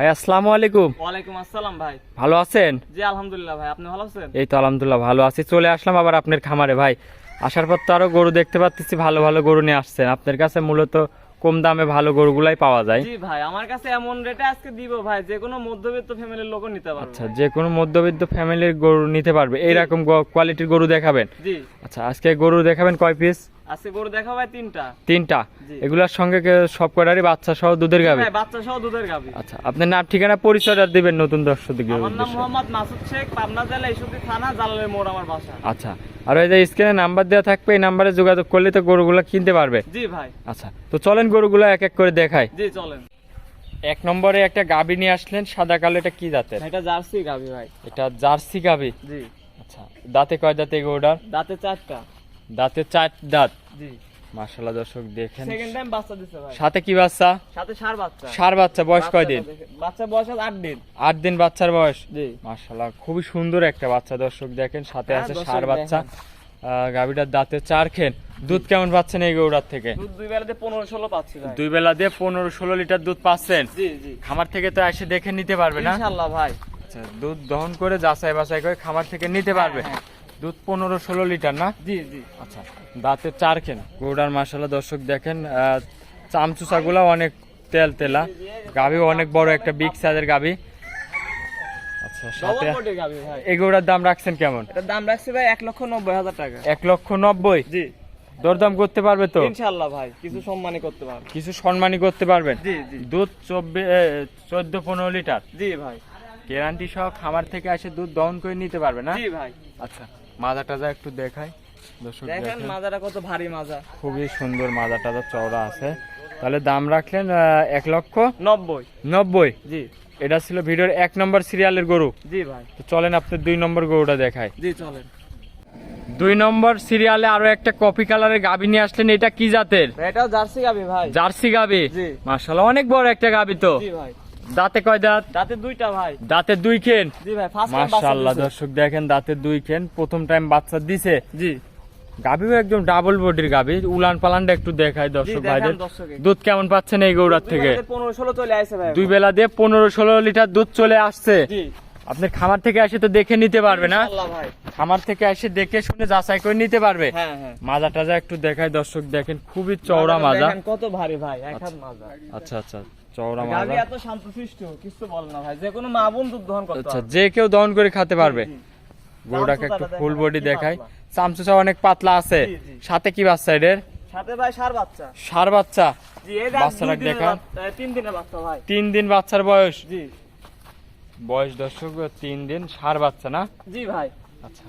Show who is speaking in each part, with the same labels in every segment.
Speaker 1: ভাই আসসালামু আলাইকুম।
Speaker 2: ওয়ালাইকুম আসসালাম ভাই।
Speaker 1: ভালো আছেন?
Speaker 2: জি আলহামদুলিল্লাহ ভাই আপনি ভালো আছেন?
Speaker 1: এই তো আলহামদুলিল্লাহ ভালো আছি। চলে আসলাম আবার আপনার খামারে। ভাই আসার পর তো আরও গরু দেখতে পাচ্ছি ভালো ভালো গরু নিয়ে আসছেন। আপনার কাছে মূলত কম দামে ভালো গরুগুলাই পাওয়া যায়।
Speaker 2: জি ভাই আমার কাছে এমন রেটে আজকে দিব ভাই যে কোনো মধ্যবিত্ত ফ্যামিলির লোকও নিতে পারবে।
Speaker 1: আচ্ছা যে কোনো মধ্যবিত্ত ফ্যামিলির গরু নিতে পারবে এইরকম কোয়ালিটির গরু দেখাবেন?
Speaker 2: জি।
Speaker 1: আচ্ছা আজকে গরু দেখাবেন কয় পিস
Speaker 2: আজকে গরু দেখা ভাই তিনটা।
Speaker 1: তিনটা? এগুলার সঙ্গে সব কটারই বাচ্চা সহ দুধের গাবে
Speaker 2: ভাই বাচ্চা সহ দুধের গাবি
Speaker 1: আচ্ছা আপনার নাম ঠিকানা পরিচয়টা দিবেন নতুন দর্শকদের
Speaker 2: আমার নাম মোহাম্মদ মাসুদ শেখ পাবনা জেলা ইসুদি থানা জালালের মোড় আমার বাসা।
Speaker 1: আচ্ছা আর ওই যে স্ক্রিনে নাম্বার দেওয়া থাকবে এই নাম্বারে যোগাযোগ করলে তো গরুগুলো কিনতে পারবে।
Speaker 2: জি ভাই।
Speaker 1: আচ্ছা তো চলেন গরুগুলো এক এক করে দেখাই।
Speaker 2: জি চলেন।
Speaker 1: এক নম্বরে একটা গাবি নিয়ে আসলেন সাদা কালো এটা কি জাতের?
Speaker 2: এটা জার্সি গাবি ভাই।
Speaker 1: এটা জার্সি গাবি?
Speaker 2: জি।
Speaker 1: আচ্ছা দাঁতে কয় দাঁতে গরুটার?
Speaker 2: দাঁতে চারটা।
Speaker 1: দাঁতে চার দাঁত।
Speaker 2: জি।
Speaker 1: দর্শক দেখেন।
Speaker 2: সেকেন্ড টাইম বাচ্চা দিছে ভাই।
Speaker 1: সাথে কি বাচ্চা?
Speaker 2: সাথে সার বাচ্চা।
Speaker 1: সার বাচ্চা বয়স কয় দিন
Speaker 2: বাচ্চা বয়স দিন।
Speaker 1: দিন বাচ্চার বয়স?
Speaker 2: জি।
Speaker 1: খুবই সুন্দর একটা বাচ্চা দর্শক দেখেন সাথে
Speaker 2: হ্যাঁ,
Speaker 1: আছে সার বাচ্চা। গাভীটার দাঁতে চার খেন। দুধ কেমন পাচ্ছেন এই গৌড়ার থেকে?
Speaker 2: দুই বেলাতে পনেরো ষোলো পাচ্ছি
Speaker 1: দুই বেলা দিয়ে পনেরো ষোলো লিটার দুধ পাচ্ছেন? খামার থেকে তো এসে দেখে নিতে পারবে না?
Speaker 2: ইনশাল্লাহ ভাই।
Speaker 1: আচ্ছা দুধ দহন করে যাচাই বাছাই করে খামার থেকে নিতে পারবে।
Speaker 2: হ্যাঁ,
Speaker 1: দুধ পনেরো ষোলো লিটার না?
Speaker 2: জি জি।
Speaker 1: আচ্ছা দাঁতে চার খেন গরুটার মাসাল্লাহ দর্শক দেখেন চামচুসাগুলো অনেক তেল তেলা। গাভি অনেক বড় একটা বিগ সাইজের গাভি। দাম রাখছেন কেমন?
Speaker 2: দাম রাখছি ভাই এক লক্ষ নব্বই হাজার টাকা।
Speaker 1: এক লক্ষ নব্বই?
Speaker 2: জি।
Speaker 1: দরদাম করতে পারবে তো?
Speaker 2: ভাই কিছু সম্মানই করতে পারব।
Speaker 1: কিছু সম্মানই করতে পারবেন?
Speaker 2: জি জি।
Speaker 1: দুধ চব্বিশ চোদ্দ পনেরো লিটার?
Speaker 2: জি ভাই।
Speaker 1: গ্যারান্টি সহ খামার থেকে এসে দুধ দহন করে নিতে পারবে না?
Speaker 2: জি ভাই।
Speaker 1: আচ্ছা। মাজা টাজা একটু দেখাই। দর্শক
Speaker 2: দেখেন
Speaker 1: দেখেন।
Speaker 2: মাজাটা কত ভারী মাজা।
Speaker 1: খুবই সুন্দর মাজা টাজা চওড়া আছে। তাহলে দাম রাখলেন এক লক্ষ
Speaker 2: নব্বই।
Speaker 1: নব্বই?
Speaker 2: জি।
Speaker 1: এটা ছিল ভিডিওর এক নম্বর সিরিয়ালের গরু।
Speaker 2: জি ভাই।
Speaker 1: তো চলেন আপনার দুই নম্বর গরুটা দেখায়
Speaker 2: জি চলেন।
Speaker 1: দুই নম্বর সিরিয়ালে আরও একটা কফি কালারের গাবি নিয়ে আসলেন। এটা কি জাতের?
Speaker 2: জার্সি গাবি ভাই।
Speaker 1: জার্সি গাবি?
Speaker 2: জি।
Speaker 1: মাশাআল্লাহ অনেক বড় একটা গাবি তো।
Speaker 2: জি ভাই।
Speaker 1: দাঁতে কয় দাঁত?
Speaker 2: দাঁতে দুইটা ভাই।
Speaker 1: দাঁতে দুই খেন।
Speaker 2: জি ভাই
Speaker 1: মাশাআল্লাহ দর্শক দেখেন দাঁতে দুই খেন প্রথম টাইম বাচ্চা দিছে।
Speaker 2: জি।
Speaker 1: একদম ডাবল বডির উলান পালানটা একটু দেখায় দর্শক ভাইদের। দুধ কেমন পাচ্ছেন এই গৌড়ার থেকে?
Speaker 2: পনেরো ষোলো চলে আসছে
Speaker 1: দুই বেলা দিয়ে পনেরো ষোলো লিটার দুধ চলে আসছে। আপনার খামার থেকে এসে তো দেখে নিতে পারবে না। খামার থেকে এসে দেখে শুনে যাচাই করে নিতে পারবে।
Speaker 2: হ্যাঁ হ্যাঁ।
Speaker 1: মাজা টাজা একটু দেখায় দর্শক দেখেন খুবই চওড়া মাজা
Speaker 2: কত ভারী ভাই এক হাত মাজা।
Speaker 1: আচ্ছা আচ্ছা চওড়া মাজা।
Speaker 2: এত শান্তশিষ্ট কিছু বলে না ভাই। যে কোনো মা বোন দুধ দহন করতে
Speaker 1: আচ্ছা যে কেউ দহন করে খেতে পারবে। গরুটাকে একটু ফুল বডি দেখায় চামচুচা অনেক পাতলা আছে। সাথে কি বাচ্চা এদের?
Speaker 2: সাথে ভাই সার বাচ্চা।
Speaker 1: সার
Speaker 2: দেখ, তিন দিনের বাচ্চা ভাই।
Speaker 1: তিন দিন বাচ্চার বয়স।
Speaker 2: জি।
Speaker 1: বয়স দর্শক তিন দিন সার বাচ্চা না?
Speaker 2: জি ভাই।
Speaker 1: আচ্ছা।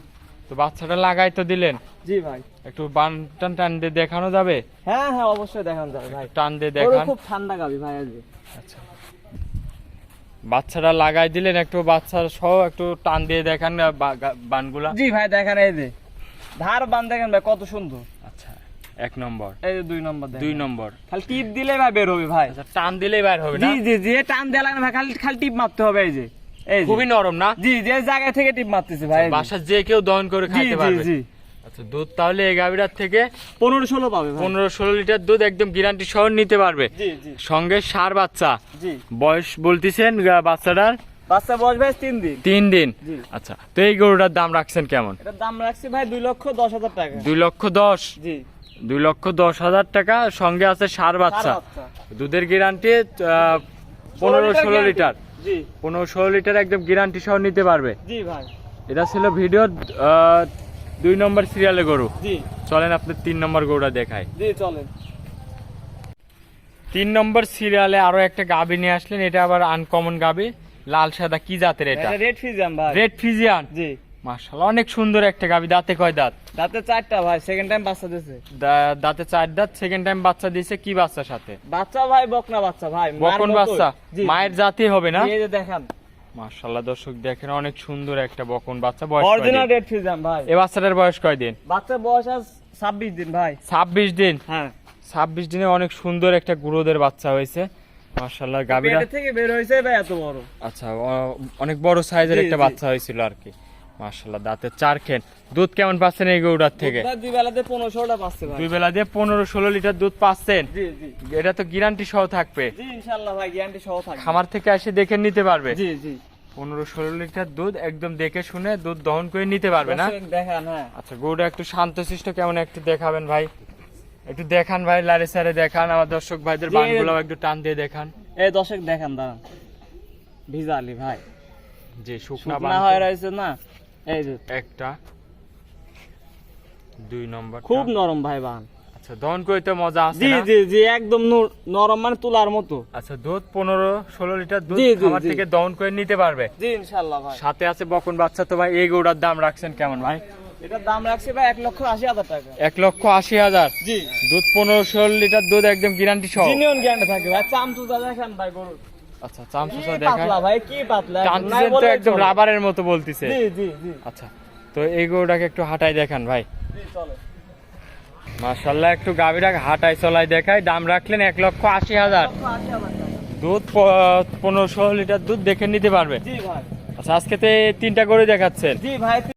Speaker 1: তো বাচ্চাটা লাগাই তো দিলেন?
Speaker 2: জি ভাই।
Speaker 1: একটু বান টান টান দিয়ে দেখানো যাবে?
Speaker 2: হ্যাঁ হ্যাঁ অবশ্যই দেখান যাবে ভাই।
Speaker 1: টান দিয়ে দেখান।
Speaker 2: খুব ঠান্ডা গাবি ভাই আজকে।
Speaker 1: আচ্ছা। বাচ্চাটা লাগাই দিলেন একটু বাচ্চার সহ একটু টান দিয়ে দেখান বানগুলা?
Speaker 2: জি ভাই দেখেন এই যে। ধার বান দেখেন ভাই কত সুন্দর।
Speaker 1: আচ্ছা এক নম্বর।
Speaker 2: এই যে দুই নম্বর
Speaker 1: দুই নম্বর।
Speaker 2: খালি টিপ দিলে ভাই বের হবে ভাই।
Speaker 1: আচ্ছা টান দিলেই বের হবে না?
Speaker 2: জি জি জি টান না ভাই খালি খালি টিপ মারতে হবে এই যে।
Speaker 1: খুবই নরম না?
Speaker 2: জি যে জায়গা থেকে টিপ মারতেছে ভাই
Speaker 1: বাসা যে। কেউ দহন করে খাইতে পারবে।
Speaker 2: জি।
Speaker 1: আচ্ছা দুধ তাহলে এই গাভীরার থেকে
Speaker 2: পনেরো ষোলো পাবে
Speaker 1: পনেরো ষোলো লিটার দুধ একদম গ্যারান্টি সহ নিতে পারবে। সঙ্গে সার বাচ্চা। বয়স বলতেছেন বাচ্চাটার?
Speaker 2: বাচ্চা বয়স ভাই তিন দিন।
Speaker 1: তিন দিন। আচ্ছা তো এই গরুটার দাম রাখছেন কেমন?
Speaker 2: এটার দাম রাখছি ভাই দুই লক্ষ দশ হাজার টাকা।
Speaker 1: দুই লক্ষ দশ?
Speaker 2: জি।
Speaker 1: দুই লক্ষ দশ হাজার টাকা সঙ্গে আছে সার
Speaker 2: সার বাচ্চা।
Speaker 1: দুধের গ্যারান্টি পনেরো ষোলো লিটার।
Speaker 2: জি।
Speaker 1: পনেরো ষোলো লিটার একদম গ্যারান্টি সহ নিতে পারবে।
Speaker 2: জি ভাই।
Speaker 1: এটা ছিল ভিডিও দুই নম্বর সিরিয়ালে গরু।
Speaker 2: জি।
Speaker 1: চলেন আপনি তিন নম্বর গরুটা দেখায়
Speaker 2: জি চলেন।
Speaker 1: তিন নম্বর সিরিয়ালে আরও একটা গাবি নিয়ে আসলেন এটা আবার আনকমন গাবি লাল সাদা কি জাতের এটা?
Speaker 2: এটা রেড ফিজিয়ান ভাই।
Speaker 1: রেড ফিজিয়ান
Speaker 2: জি।
Speaker 1: মাশাআল্লাহ অনেক সুন্দর একটা গাবি। দাঁতে কয় দাঁত?
Speaker 2: দাঁতে চারটা ভাই সেকেন্ড টাইম বাচ্চা দিছে।
Speaker 1: দাঁতে চার দাঁত সেকেন্ড টাইম বাচ্চা কি সাথে?
Speaker 2: বাচ্চা ভাই বকনা বাচ্চা ভাই
Speaker 1: বকন বাচ্চা? মায়ের জাতি হবে না?
Speaker 2: এই যে দেখেন।
Speaker 1: মাশাআল্লাহ দর্শক দেখেন অনেক সুন্দর একটা বকন বাচ্চা। বয়স
Speaker 2: অরিজিনাল? রেড ফিজাম ভাই।
Speaker 1: এ বাচ্চাটার বয়স কয় দিন?
Speaker 2: বাচ্চার বয়স আজ ছাব্বিশ দিন ভাই।
Speaker 1: ছাব্বিশ দিন?
Speaker 2: হ্যাঁ।
Speaker 1: ছাব্বিশ দিনে অনেক সুন্দর একটা গুরুদের বাচ্চা হয়েছে। মাশাআল্লাহ গাবিরা
Speaker 2: থেকে বের হয়েছে ভাই এত বড়।
Speaker 1: আচ্ছা অনেক বড় সাইজের একটা বাচ্চা হয়েছিল আর কি। মাশাল্লাহ দাঁতে চার খেন। দুধ কেমন পাচ্ছেন এই গরুটার থেকে?
Speaker 2: দুই বেলাতে পনেরোশোটা পাচ্ছে
Speaker 1: দুই বেলা দিয়ে পনেরো ষোলো লিটার দুধ পাচ্ছেন? এটা তো গ্যারান্টি সহ থাকবে।
Speaker 2: ইনশাল্লাহ ভাই গ্যারান্টি সহ থাকবে।
Speaker 1: খামার থেকে এসে দেখে নিতে পারবে।
Speaker 2: জি জি।
Speaker 1: পনেরো ষোলো লিটার দুধ একদম দেখে শুনে দুধ দহন করে নিতে পারবে না?
Speaker 2: দেখান হ্যাঁ।
Speaker 1: আচ্ছা গরুটা একটু শান্তশিষ্ট কেমন একটু দেখাবেন ভাই? একটু দেখান ভাই লারে সারে দেখান আমার দর্শক ভাইদের বানগুলো একটু টান দিয়ে দেখান।
Speaker 2: এই দর্শক দেখান দাঁড়ান। ভিজা আলি ভাই।
Speaker 1: যে শুকনা
Speaker 2: শুকনা হয়ে রয়েছে না? এই যে।
Speaker 1: একটা দুই নম্বর
Speaker 2: খুব নরম ভাই বান
Speaker 1: আচ্ছা দহন করে তো মজা আছে
Speaker 2: জি জি জি একদম নরম মানে তুলার মতো।
Speaker 1: আচ্ছা দুধ পনেরো ষোলো লিটার দুধ খামার থেকে দহন করে নিতে পারবে?
Speaker 2: জি ইনশাল্লাহ ভাই।
Speaker 1: সাথে আছে বকন বাচ্চা তো ভাই এই গরুটার দাম রাখছেন কেমন ভাই?
Speaker 2: এটার দাম রাখছি ভাই এক লক্ষ আশি হাজার টাকা।
Speaker 1: এক লক্ষ আশি হাজার?
Speaker 2: জি।
Speaker 1: দুধ পনেরো ষোলো লিটার দুধ একদম গ্যারান্টি সহ।
Speaker 2: জিনিয়ন গ্যারান্টি থাকে ভাই চামচুজা দেখেন ভাই গরু
Speaker 1: আচ্ছা চামচুসা দেখায়।
Speaker 2: পাতলা ভাই কি পাতলা?
Speaker 1: তো একদম রাবারের মতো বলতিছে।
Speaker 2: জি জি জি।
Speaker 1: আচ্ছা তো এই গরুটাকে একটু হাঁটাই দেখান ভাই।
Speaker 2: চলো।
Speaker 1: মার্শাল্লাহ একটু গাভীরা হাঁটাই চলাই দেখায়। দাম রাখলেন এক লক্ষ আশি হাজার। দুধ প- পনেরো ষোলো লিটার দুধ দেখে নিতে পারবে। আচ্ছা আজকে তো তিনটা গরু দেখাচ্ছেন।
Speaker 2: জি ভাই